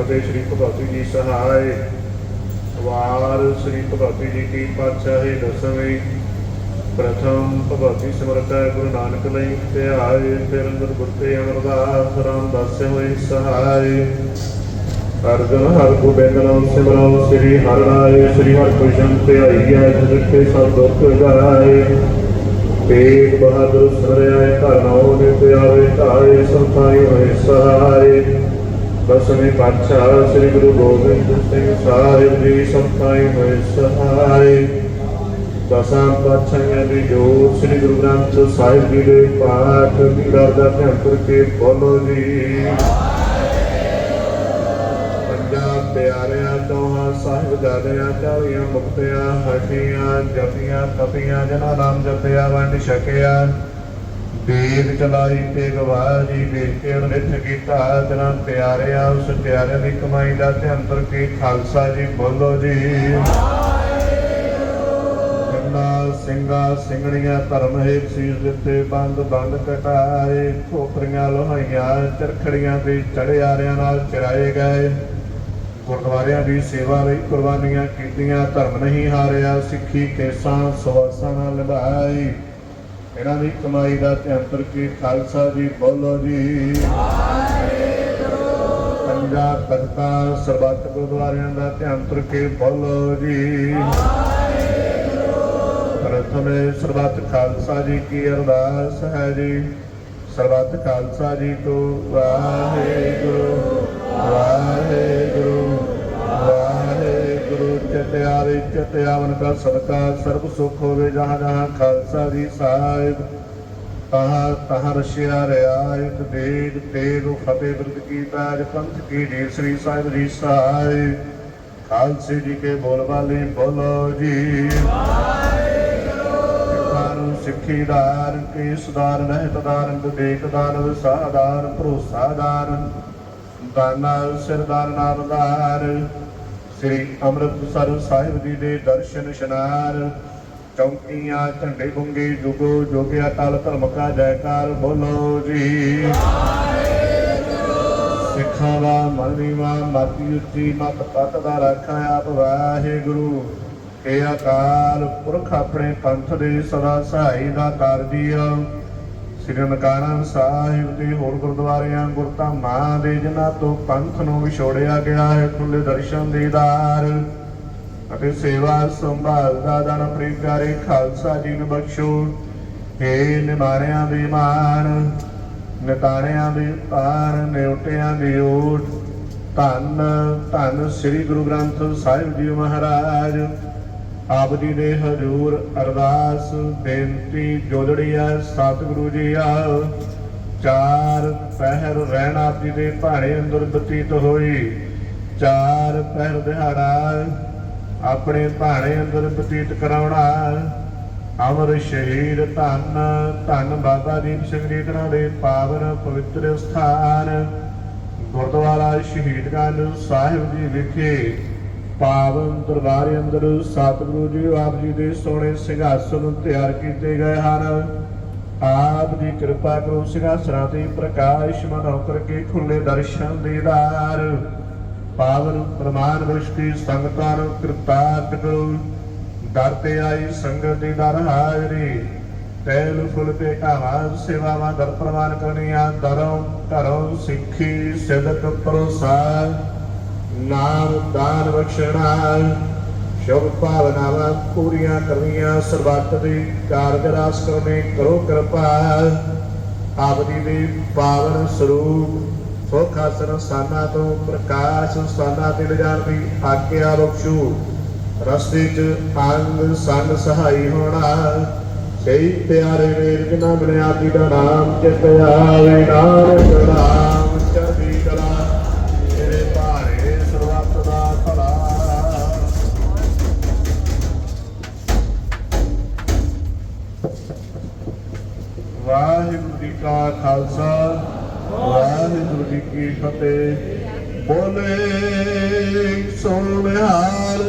ਫਤਿਹ ਸ੍ਰੀ ਭਗਵਤੀ ਜੀ ਸਹਾਇ ਵਾਰ ਸ੍ਰੀ ਭਗਵਤੀ ਜੀ ਕੀ ਪਾਤਸ਼ਾਹੀ ਦਸਵੇਂ। ਪ੍ਰਥਮ ਭਗਵਤੀ ਸਿਮਰਤੈ ਗੁਰੂ ਨਾਨਕ ਲਈ ਤੇ ਆਏ ਫਿਰ ਅੰਦਰ ਗੁਰਤੇ ਅਮਰਦਾਸ ਰਾਮਦਾਸ ਹੋਈ ਸਹਾਇ ਅਰਜਨ ਹਰ ਗੋਬਿੰਦ ਨਾਮ ਸਿਮਰੋ, ਸ੍ਰੀ ਹਰਿ ਰਾਏ, ਸ੍ਰੀ ਹਰਿ ਕ੍ਰਿਸ਼ਨ ਤੇ ਆਈਆ ਜਿਤੇ ਸਭ ਦੁੱਖ ਗਾਏ। ਤੇਗ ਬਹਾਦਰ ਸਰਿਆਏ ਘਰ ਨਾਉ ਦੇ ਤੇ ਸੰਤਾਈ ਹੋਏ ਸਹਾਰੇ ਦਸਵੇਂ ਪਾਤਸ਼ਾਹ ਸ੍ਰੀ ਗੁਰੂ ਗੋਬਿੰਦ ਸਿੰਘ ਸਾਹਿਬ ਜੀ ਸੰਤਾਈ ਹੋਏ ਸਹਾਰੇ। ਦਸਾਂ ਪਾਤਸ਼ਾਹਾਂ ਦੀ ਜੋਤ ਸ੍ਰੀ ਗੁਰੂ ਗ੍ਰੰਥ ਸਾਹਿਬ ਜੀ ਦੇ ਪਾਠ ਦੀ ਦਾ ਧਿਆਨ ਕਰਕੇ ਬੋਲੋ ਜੀ। ਪੰਜਾਬ ਪਿਆਰਿਆਂ, ਦੋਹਾਂ ਸਾਹਿਬ ਜਾਦਿਆਂ ਮੁਕਤਿਆਂ ਹਟੀਆਂ ਜਪੀਆਂ ਤਪੀਆਂ ਜਨਾ ਨਾਮ ਜਪਿਆ ਵੰਡ ਛਕਿਆ। ਦੇਗ ਚਲਾਈ ਤੇ ਗਵਾਜੀ ਵੇਖ ਕੇ ਨਿਤ ਕੀਤਾ ਜਨਾ ਪਿਆਰਿਆਂ ਉਸ ਪਿਆਰਿਆਂ ਦੀ ਕਮਾਈ ਦਾ ਧਿਆਨ ਕਰਕੇ ਖਾਲਸਾ ਜੀ ਬੋਲੋ ਜੀ। ਕੰਨਾ ਸਿੰਘਾ ਸਿੰਘਣੀਆਂ ਧਰਮ ਹੇਤ ਸੀਸ ਦਿੱਤੇ, ਬੰਦ ਬੰਦ ਕਟਾਏ, ਖੋਪਰੀਆਂ ਲੋਹਾਈਆਂ, ਚਰਖੜੀਆਂ ਤੇ ਚੜਿਆਰਿਆਂ ਨਾਲ ਚਰਾਏ ਗਏ। ਗੁਰਦੁਆਰਿਆਂ ਦੀ ਸੇਵਾ ਲਈ ਕੁਰਬਾਨੀਆਂ ਕੀਤੀਆਂ, ਧਰਮ ਨਹੀਂ ਹਾਰਿਆ, ਸਿੱਖੀ ਕੇਸਾਂ ਸਵਾਸਾਂ ਨਾਲ ਨਿਭਾਈ। ਇਹਨਾਂ ਦੀ ਕਮਾਈ ਦਾ ਧਿਆਨ ਕਰਕੇ ਖਾਲਸਾ ਜੀ, ਬੋਲੋ ਜੀ। ਪੰਜਾਬ ਤਖਤਾਂ, ਸਰਬੱਤ ਗੁਰਦੁਆਰਿਆਂ ਦਾ ਧਿਆਨ ਤੁਰ ਕੇ ਬੋਲੋ ਜੀ। ਪ੍ਰਥਮੇ ਸਰਬੱਤ ਖਾਲਸਾ ਜੀ ਕੀ ਅਰਦਾਸ ਹੈ ਜੀ। ਸਰਬੱਤ ਖਾਲਸਾ ਜੀ ਕੋ ਵਾਹਿਗੁਰੂ ਵਾਹਿਗੁਰੂ। ਵਾਹਿਗੁਰੂ ਚਤਿਆਰੇ ਚਤਿਆਵਨ ਕਾ ਸਦਕਾ, ਸਰਬ ਸੁਖ ਹੋਵੇ ਜਹਾਂ ਜਹਾਂ ਖਾਲਸਾ ਜੀ ਸਾਹਿਬ। ਤਹਾਂ ਤਹਾਂ ਰਸ਼ਿਆ ਰਿਆਇਤ ਦੇਗ ਤੇਗ ਫਤਿਹ ਬਿਰਦ ਕੀ ਤਾਜ ਪੰਥ ਕੀ ਢੀਰ ਸ੍ਰੀ ਸਾਹਿਬ ਜੀ ਸਾਹਿਬ। ਖਾਲਸੇ ਜੀ ਕੇ ਬੋਲ ਵਾਲੇ ਬੋਲੋ ਜੀ। ਦਾਨ ਸਿੱਖੀ ਦਾਨ, ਕੇਸ ਦਾਨ ਰਹਿਤ ਦਾਨ, ਵਿਵੇਕ ਦਾਨ ਵਿਸਾਦਾਨ ਭਰੋਸਾ ਦਾਨ। ਦਾਨਾ ਸਿਰਦਾਨ ਨਾਮਦਾਰ। ਸ੍ਰੀ ਅੰਮ੍ਰਿਤਸਰ ਸਾਹਿਬ ਜੀ ਦੇ ਦਰਸ਼ਨ ਇਸ਼ਨਾਨ ਚੌਂਕੀਆਂ, ਝੰਡੇ ਬੁੰਗੇ, ਜੁਗੋ ਜੋਗਿਆ ਟਲ ਧਰਮ ਕਾ ਜੈਕਾਰ, ਬੋਲੋ ਜੀ। ਸਿੱਖਾਂ ਦਾ ਮਨ ਨੀਵਾ ਮਾਤੀ ਉੱਚੀ, ਮਤ ਪਤ ਦਾ ਰੱਖਾ ਆਪ ਵਾਹਿਗੁਰੂ। ਇਹ ਅਕਾਲ ਪੁਰਖ ਆਪਣੇ ਪੰਥ ਦੇ ਸਦਾ ਸਹਾਈ ਦਾ ਕਰਦੀਓ ਸ੍ਰੀ ਨਨਕਾਣਾ ਸਾਹਿਬ ਦੇ ਹੋਰ ਗੁਰਦੁਆਰਿਆਂ, ਗੁਰਧਾਮਾਂ ਦੇ, ਜਿਨ੍ਹਾਂ ਤੋਂ ਪੰਥ ਨੂੰ ਵਿਛੋੜਿਆ ਗਿਆ ਹੈ ਖੁੱਲੇ ਦਰਸ਼ਨ ਦੀਦਾਰ ਅਤੇ ਸੇਵਾ ਸੰਭਾਲ ਦਾ ਦਾਨ ਪ੍ਰੀ ਖਾਲਸਾ ਜੀ ਨੂੰ ਬਖਸ਼ੋ। ਏ ਨਿਮਾਰਿਆਂ ਦੇ ਮਾਣ ਨਿਤਾਣਿਆਂ ਦੇ ਪਾਰ ਨਿਉਟਿਆਂ ਦੀ ਓਟ। ਧੰਨ ਧੰਨ ਸ੍ਰੀ ਗੁਰੂ ਗ੍ਰੰਥ ਸਾਹਿਬ ਜੀ ਮਹਾਰਾਜ। ਆਪ ਜੀ ਦੇ ਹਜ਼ੂਰ ਅਰਦਾਸ, ਬੇਨਤੀ, ਜੋਦੜੀ ਹੈ ਸਤਿਗੁਰੂ ਜੀ ਆ। ਚਾਰ ਪਹਿਰ ਰਹਿਣ ਆਪ ਜੀ ਦੇ ਭਾਣੇ ਅੰਦਰ ਬਤੀਤ ਹੋਈ। ਚਾਰ ਪਹਿਰ ਦਿਹਾੜਾ ਆਪਣੇ ਭਾਣੇ ਅੰਦਰ ਬਤੀਤ ਕਰਾਉਣਾ। ਅਮਰ ਸ਼ਹੀਦ ਧੰਨ ਧੰਨ ਬਾਬਾ ਦੀਪ ਸਿੰਘ ਜੀ ਦੇ ਪਾਵਨ ਪਵਿੱਤਰ ਸਥਾਨ। ਗੁਰਦੁਆਰਾ ਸ਼ਹੀਦਗੰਜ ਸਾਹਿਬ ਜੀ ਵਿਖੇ ਪਾਵਨ ਦਰਬਾਰ ਅੰਦਰ ਸਤਿਗੁਰੂ ਜੀ ਆਪ ਜੀ ਦੇ ਸੋਹਣੇ ਸਿੰਘਾਸਨ ਤਿਆਰ ਕੀਤੇ ਗਏ ਹਨ। ਆਪ ਦੀ ਕਿਰਪਾ ਕਰੋ ਸਿੰਘਾਸਨਾਂ ਤੇ ਪ੍ਰਕਾਸ਼ ਮਨ ਹੋ ਕਰਕੇ ਖੁੱਲੇ ਦਰਸ਼ਨ ਦੀਦਾਰ ਪਾਵਨ ਪ੍ਰਮਾਨ ਬਖਸ਼ ਕੀ ਸੰਗਤਾਂ ਨੂੰ ਕਿਰਪਾਤ ਕਰੋ। ਦਰ ਤੇ ਆਈ ਸੰਗਤ ਦੀ ਦਰ ਹਾਜ਼ਰੀ। ਤੈਲ, ਫੁੱਲ ਤੇ ਢਾਵਾ ਸੇਵਾਵਾਂ ਦਰ ਪ੍ਰਵਾਨ ਕਰਨੀਆਂ। ਦਰੋਂ ਘਰੋਂ ਸਿੱਖੀ ਸਿਦਕ ਪਰੋਸਾ। ਨਾਮ ਦਾਨ ਬਖਸ਼ਣਾ ਸ਼ੁਭ ਭਾਵਨਾਵਾਂ ਪੂਰੀਆਂ ਕਰਨੀਆਂ। ਸਰਬੱਤ ਦੀ ਕਾਰਜ ਕਰਨੇ ਕਰੋ ਕਿਰਪਾ ਆਪ ਜੀ ਦੇ ਪਾਵਨ ਸਰੂਪ, ਸੁਖ ਆਸਨ ਸਥਾਨਾਂ ਤੋਂ ਪ੍ਰਕਾਸ਼ ਸਥਾਨਾਂ ਤੇ ਲਿਜਾਣ ਦੀ ਆਗਿਆ ਬਖਸ਼ੂ। ਰਸਤੇ 'ਚ ਅੰਗ ਸੰਗ ਸਹਾਈ ਹੋਣਾ ਸਹੀ ਪਿਆਰੇ ਵੇਰ ਜਿਨਾ ਬਣਿਆ ਦੀ ਦਾ ਨਾਮ ਚਿਤ ਆਵੇ, ਨਾਮ ਕਾ ਖਾਲਸਾ ਵਾਹਿਗੁਰੂ ਜੀ ਕੀ ਫਤਿਹ। ਬੋਲੇ ਸੋਨਿਹਾਲ